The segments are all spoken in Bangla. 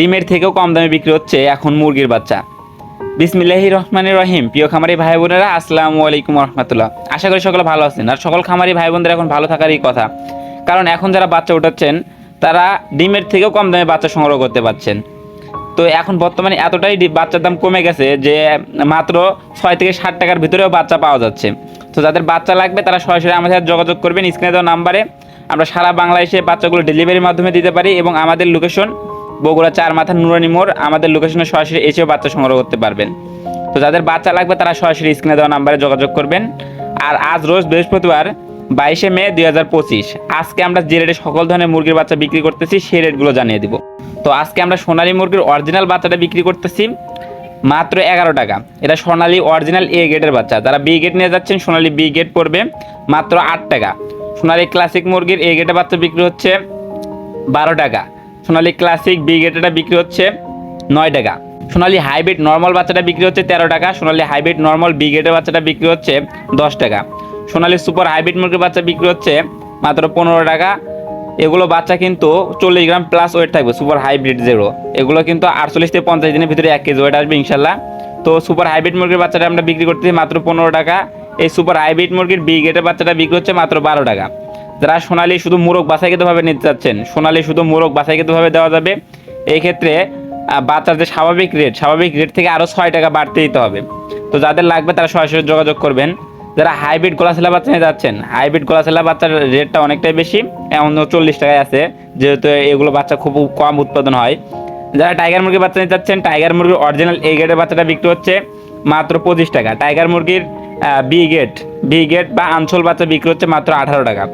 ডিমের থেকেও কম দামে বিক্রি হচ্ছে এখন মুরগির বাচ্চা। বিসমিল্লাহি রহমানির রহিম। প্রিয় খামারি ভাই বোনেরা, আসসালামু আলাইকুম রহমতুল্লাহ। আশা করি সকলে ভালো আছেন। আর সকল খামারি ভাই বোনদের এখন ভালো থাকারই কথা। কারণ এখন যারা বাচ্চা উঠাচ্ছেন, তারা ডিমের থেকেও কম দামে বাচ্চা সংগ্রহ করতে পারছেন। তো এখন বর্তমানে এতটাই বাচ্চার দাম কমে গেছে যে মাত্র ছয় থেকে ষাট টাকার ভিতরেও বাচ্চা পাওয়া যাচ্ছে। তো যাদের বাচ্চা লাগবে, তারা সরাসরি আমাদের সাথে যোগাযোগ করবেন। স্ক্রিনে দেওয়া নাম্বারে আমরা সারা বাংলাদেশে বাচ্চাগুলো ডেলিভারির মাধ্যমে দিতে পারি এবং আমাদের লোকেশন বগুড়া চার মাথা নুরানি মোড়, আমাদের লোকেশনে সরাসরি এসেও বাচ্চা সংগ্রহ করতে পারবেন। তো যাদের বাচ্চা লাগবে তারা সরাসরি স্ক্রিনে দেওয়া নাম্বারে যোগাযোগ করবেন। আর আজ রোজ বৃহস্পতিবার, বাইশে মে দুই হাজার পঁচিশ, আজকে আমরা যে রেটে সকল ধরনের মুরগির বাচ্চা বিক্রি করতেছি সেই রেটগুলো জানিয়ে দিব। তো আজকে আমরা সোনালী মুরগির অরিজিনাল বাচ্চাটা বিক্রি করতেছি, মাত্র এগারো টাকা। এটা সোনালী অরিজিনাল এ গেটের বাচ্চা। যারা বি গেট নিয়ে যাচ্ছেন, সোনালী বি গেট পড়বে মাত্র আট টাকা। সোনালী ক্লাসিক মুরগির এ গেটের বাচ্চা বিক্রি হচ্ছে বারো টাকা। সোনালী ক্লাসিক বি গেটেটা বিক্রি হচ্ছে নয় টাকা। সোনালী হাইব্রিড নর্মাল বাচ্চাটা বিক্রি হচ্ছে তেরো টাকা, সোনালী হাইব্রিড নর্মাল বি গেটের বাচ্চাটা বিক্রি হচ্ছে দশ টাকা। সোনালী সুপার হাইব্রিড মুরগির বাচ্চা বিক্রি হচ্ছে মাত্র পনেরো টাকা। এগুলো বাচ্চা কিন্তু চল্লিশ গ্রাম প্লাস ওয়েট থাকবে, সুপার হাইব্রিড জেরো এগুলো কিন্তু আটচল্লিশ থেকে পঞ্চাশ দিনের ভিতরে এক কেজি ওয়েট আসবে ইনশাল্লাহ। তো সুপার হাইব্রিড মুরগির বাচ্চাটা আমরা বিক্রি করতেছি মাত্র পনেরো টাকা। এই সুপার হাইব্রিড মুরগির বি বাচ্চাটা বিক্রি হচ্ছে মাত্র বারো টাকা। যারা সোনালি শুধু মুরগ বাছাইকৃতভাবে নিতে চাচ্ছেন, সোনালি শুধু মুরগ বাছাইকৃতভাবে দেওয়া যাবে। এই ক্ষেত্রে বাচ্চার যে স্বাভাবিক রেট স্বাভাবিক রেট থেকে আরও ছয় টাকা বাড়তে দিতে হবে। তো যাদের লাগবে তারা সরাসরি যোগাযোগ করবেন। যারা হাইব্রিড গোলাশিলা বাচ্চা নিয়ে যাচ্ছেন হাইব্রিড গোলাশিলা বাচ্চার রেটটা অনেকটাই বেশি, এমন চল্লিশ টাকায় আছে, যেহেতু এগুলো বাচ্চা খুব কম উৎপাদন হয়। যারা টাইগার মুরগির বাচ্চা নিতে চাচ্ছেন টাইগার মুরগির অরিজিনাল এই গেটের বাচ্চাটা বিক্রি হচ্ছে মাত্র পঁচিশ টাকা। টাইগার মুরগির বি গেট বি গেট বা আঞ্চল বাচ্চা বিক্রি হচ্ছে মাত্র আঠারো টাকা।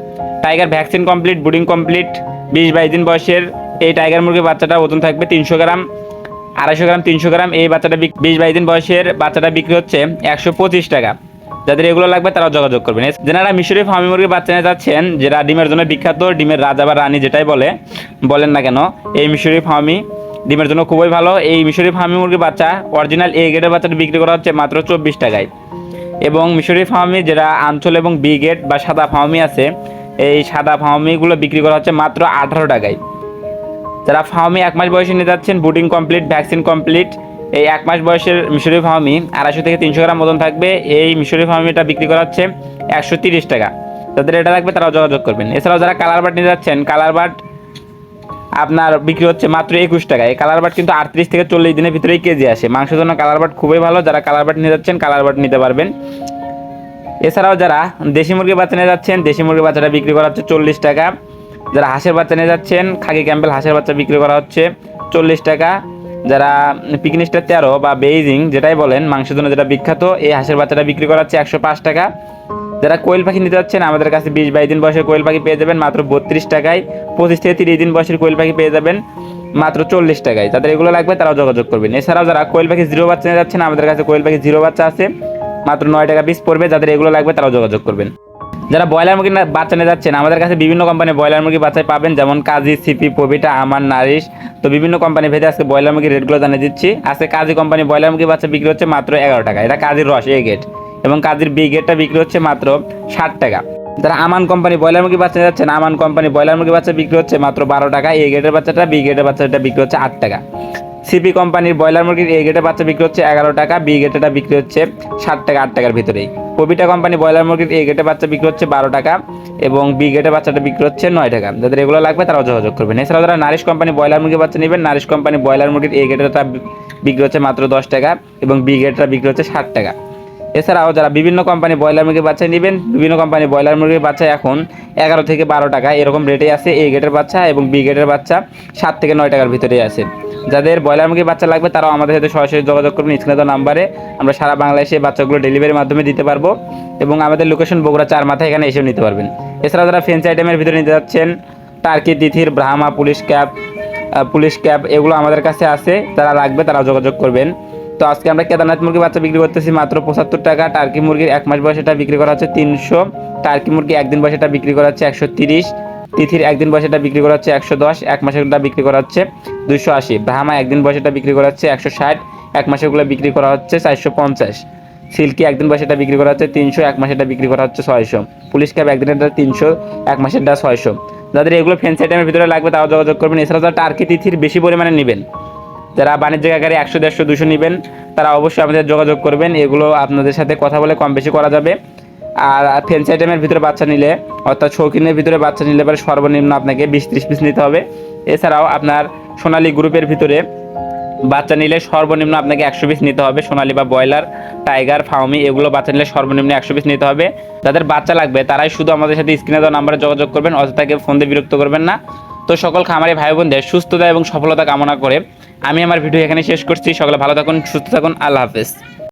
Tiger vaccine complete budding complete বিশ বাইশ দিন বয়সের এই টাইগার মুরগির বাচ্চাটা ওজন থাকবে তিনশো গ্রাম, আড়াইশো গ্রাম, তিনশো গ্রাম। এই বাচ্চাটা বিশ বাইশ দিন বয়সের বাচ্চাটা বিক্রি হচ্ছে একশো পঁচিশ টাকা। যাদের এগুলো লাগবে তারা যোগাযোগ করবেন। যারা মিশরি ফার্মি মুরগির বাচ্চা নিয়ে যাচ্ছেন যেটা ডিমের জন্য বিখ্যাত, ডিমের রাজা বা রানী যেটাই বলে, বলেন না কেন, এই মিশরি ফার্মি ডিমের জন্য খুবই ভালো। এই মিশরি ফার্মি মুরগির বাচ্চা অরিজিনাল এ গেটের বাচ্চাটা বিক্রি করা হচ্ছে মাত্র চব্বিশ টাকায়। এবং মিশরি ফার্মি যেটা আঞ্চল এবং বি গেট বা সাদা ফার্মি আছে এই সাদা ফার্মিগুলো বিক্রি করা হচ্ছে মাত্র আঠারো টাকায়। যারা ফার্মি এক মাস বয়সে নিয়ে যাচ্ছেন বুডিং কমপ্লিট, ভ্যাকসিন কমপ্লিট, এই এক মাস বয়সের মিশরি ফার্মি আড়াইশো থেকে তিনশো গ্রাম মতন থাকবে। এই মিশরি ফার্মিটা বিক্রি করা হচ্ছে একশো তিরিশ টাকা। যাদের এটা লাগবে তারাও যোগাযোগ করবেন। এছাড়াও যারা কালার বাট নিয়ে যাচ্ছেন, কালার বাট আপনার বিক্রি হচ্ছে মাত্র একুশ টাকা। এই কালার বাট কিন্তু আটত্রিশ থেকে চল্লিশ দিনের ভিতরেই কেজি আসে। মাংসের জন্য কালার বাট খুবই ভালো। যারা কালার বাট নিয়ে যাচ্ছেন, কালার বাট নিতে পারবেন। এছাড়াও যারা দেশি মুরগির বাচ্চা নিয়ে যাচ্ছেন, দেশি মুরগির বাচ্চাটা বিক্রি করা হচ্ছে চল্লিশ টাকা। যারা হাঁসের বাচ্চা নিয়ে যাচ্ছেন, খাকি ক্যাম্পেল হাঁসের বাচ্চা বিক্রি করা হচ্ছে চল্লিশ টাকা। যারা পিকনিকটা তেরো বা বেইজিং যেটাই বলেন, মাংসের জন্য যেটা বিখ্যাত, এই হাঁসের বাচ্চাটা বিক্রি করা হচ্ছে একশো পাঁচ টাকা। যারা কোয়েল পাখি নিতে যাচ্ছেন, আমাদের কাছে বিশ বাইশ দিন বয়সের কোয়েল পাখি পেয়ে যাবেন মাত্র বত্রিশ টাকায়। পঁচিশ থেকে তিরিশ দিন বয়সের কোয়েল পাখি পেয়ে যাবেন মাত্র চল্লিশ টাকায়। তাদের এগুলো লাগবে তারাও যোগাযোগ করবেন। এছাড়াও যারা কোয়েল পাখি জিরো বাচ্চা নিয়ে যাচ্ছেন, আমাদের কাছে কোয়েল পাখি জিরো বাচ্চা আছে। মাত্র নয় টাকা পিস পড়বে, যাদের এগুলো লাগবে তারাও যোগাযোগ করবেন। যারা ব্রয়লার মুরগি বাচ্চা নিয়ে যাচ্ছেন, আমাদের কাছে বিভিন্ন কোম্পানি ব্রয়লার মুরগি বাচ্চায় পাবেন, যেমন কাজী, সিপি পবিটা আমার নারিশ। তো বিভিন্ন কোম্পানি ভেদে আজকে ব্রয়লার মুরগির রেটগুলো জানিয়ে দিচ্ছি। আজকে কাজী কোম্পানি ব্রয়লার মুরগি বাচ্চা বিক্রি হচ্ছে মাত্র এগারো টাকা। এটা কাজীর রস এ গেট এবং কাজীর বি গেটটা বিক্রি হচ্ছে মাত্র ষাট টাকা। যারা আমান কোম্পানি ব্রয়লার মুরগি বাচ্চা নিয়ে যাচ্ছেন, আমান কোম্পানি ব্রয়লার মুরগি বাচ্চা বিক্রি হচ্ছে মাত্র বারো টাকা। এ গেটের বাচ্চাটা বি গেটের বাচ্চাটা বিক্রি হচ্ছে আট টাকা। সিপি কোম্পানির ব্রয়লার মুরগির এ গেটের বাচ্চা বিক্রি হচ্ছে এগারো টাকা বি গেটেটা বিক্রি হচ্ছে ষাট টাকা, আট টাকার ভিতরেই। পবিটা কোম্পানি ব্রয়লার মুরগির এ গেটের বাচ্চা বিক্রি হচ্ছে বারো টাকা এবং বি গেটের বাচ্চাটা বিক্রি হচ্ছে নয় টাকা। যাদের এগুলো লাগবে তারাও যোগাযোগ করবেন। এছাড়াও যারা নারিশ কোম্পানি ব্রয়লার মুরগির বাচ্চা নেবেন, নারিশ কোম্পানি ব্রয়লার মুরগির এ গেটেরটা বিক্রি হচ্ছে মাত্র দশ টাকা এবং বি গেটটা বিক্রি হচ্ছে ষাট টাকা। এছাড়াও যারা বিভিন্ন কোম্পানি ব্রয়লার মুরগির বাচ্চা নেবেন, বিভিন্ন কোম্পানি ব্রয়লার মুরগির বাচ্চা এখন এগারো থেকে বারো টাকা এরকম রেটে আছে। এ গেটের বাচ্চা এবং বি গেটের বাচ্চা সাত থেকে নয় টাকার ভিতরেই আছে। যাদের ব্রয়লার মুরগির বাচ্চা লাগবে, তারাও আমাদের সাথে সরাসরি যোগাযোগ করবেন স্ক্রিনে নাম্বারে। আমরা সারা বাংলাদেশে বাচ্চাগুলো ডেলিভারির মাধ্যমে দিতে পারব এবং আমাদের লোকেশন বগুড়া চার মাথায় এখানে এসেও নিতে পারবেন। এছাড়া যারা ফেন্সি আইটেমের ভিতরে নিতে যাচ্ছেন টার্কি তিথির Brahma Polish cap Polish cap এগুলো আমাদের কাছে আছে, যারা লাগবে তারা যোগাযোগ করবেন। তো আজকে আমরা কেদারনাথ মুরগি বাচ্চা বিক্রি করতেছি মাত্র পঁচাত্তর টাকা। টার্কি মুরগির এক মাস বয়সেটা বিক্রি করা হচ্ছে তিনশো। টার্কি মুরগি একদিন বয়সেটা বিক্রি করা হচ্ছে একশো তিরিশ। তিথির একদিন বয়সেটা বিক্রি করা হচ্ছে একশো দশ। এক মাসেরটা বিক্রি করা হচ্ছে দুইশো আশি। ব্রাহ্মা একদিন বয়সেটা বিক্রি করা হচ্ছে একশো ষাট, এক মাসেরগুলো বিক্রি করা হচ্ছে চারশো পঞ্চাশ। সিল্কি একদিন বয়সেটা বিক্রি করা হচ্ছে তিনশো, এক মাসেরটা বিক্রি করা হচ্ছে ছয়শো। পুলিশ ক্যাব একদিনেরটা তিনশো, এক মাসেরটা ছয়শো। যাদের এগুলো ফেন্সি আইটেমের ভিতরে লাগবে তাও যোগাযোগ করবেন। এছাড়াও যারা টার্কি তিথির বেশি পরিমাণে নেবেন, যারা বাণিজ্যিক আকারে একশো, দেড়শো, দুশো নেবেন, তারা অবশ্যই আমাদের যোগাযোগ করবেন। এগুলো আপনাদের সাথে কথা বলে কম বেশি করা যাবে। আর ফেন্সি আইটেমের ভিতরে বাচ্চা নিলে, অর্থাৎ শৌখিনের ভিতরে বাচ্চা নিলে পরে সর্বনিম্ন আপনাকে বিশ ত্রিশ পিস নিতে হবে। এছাড়াও আপনার সোনালী গ্রুপের ভিতরে বাচ্চা নিলে সর্বনিম্ন আপনাকে একশো পিস নিতে হবে। সোনালী বা ব্রয়লার, টাইগার ফাউমি এগুলো বাচ্চা নিলে সর্বনিম্ন একশো পিস নিতে হবে। যাদের বাচ্চা লাগবে, তারাই শুধু আমাদের সাথে স্ক্রিনে দেওয়া নাম্বারে যোগাযোগ করবেন অযথাকে ফোন দিয়ে বিরক্ত করবেন না। তো সকল খামারি ভাই বোনদের সুস্থতা এবং সফলতা কামনা করে আমি আমার ভিডিও এখানে শেষ করছি। সকলে ভালো থাকুন, সুস্থ থাকুন, আল্লাহ হাফেজ।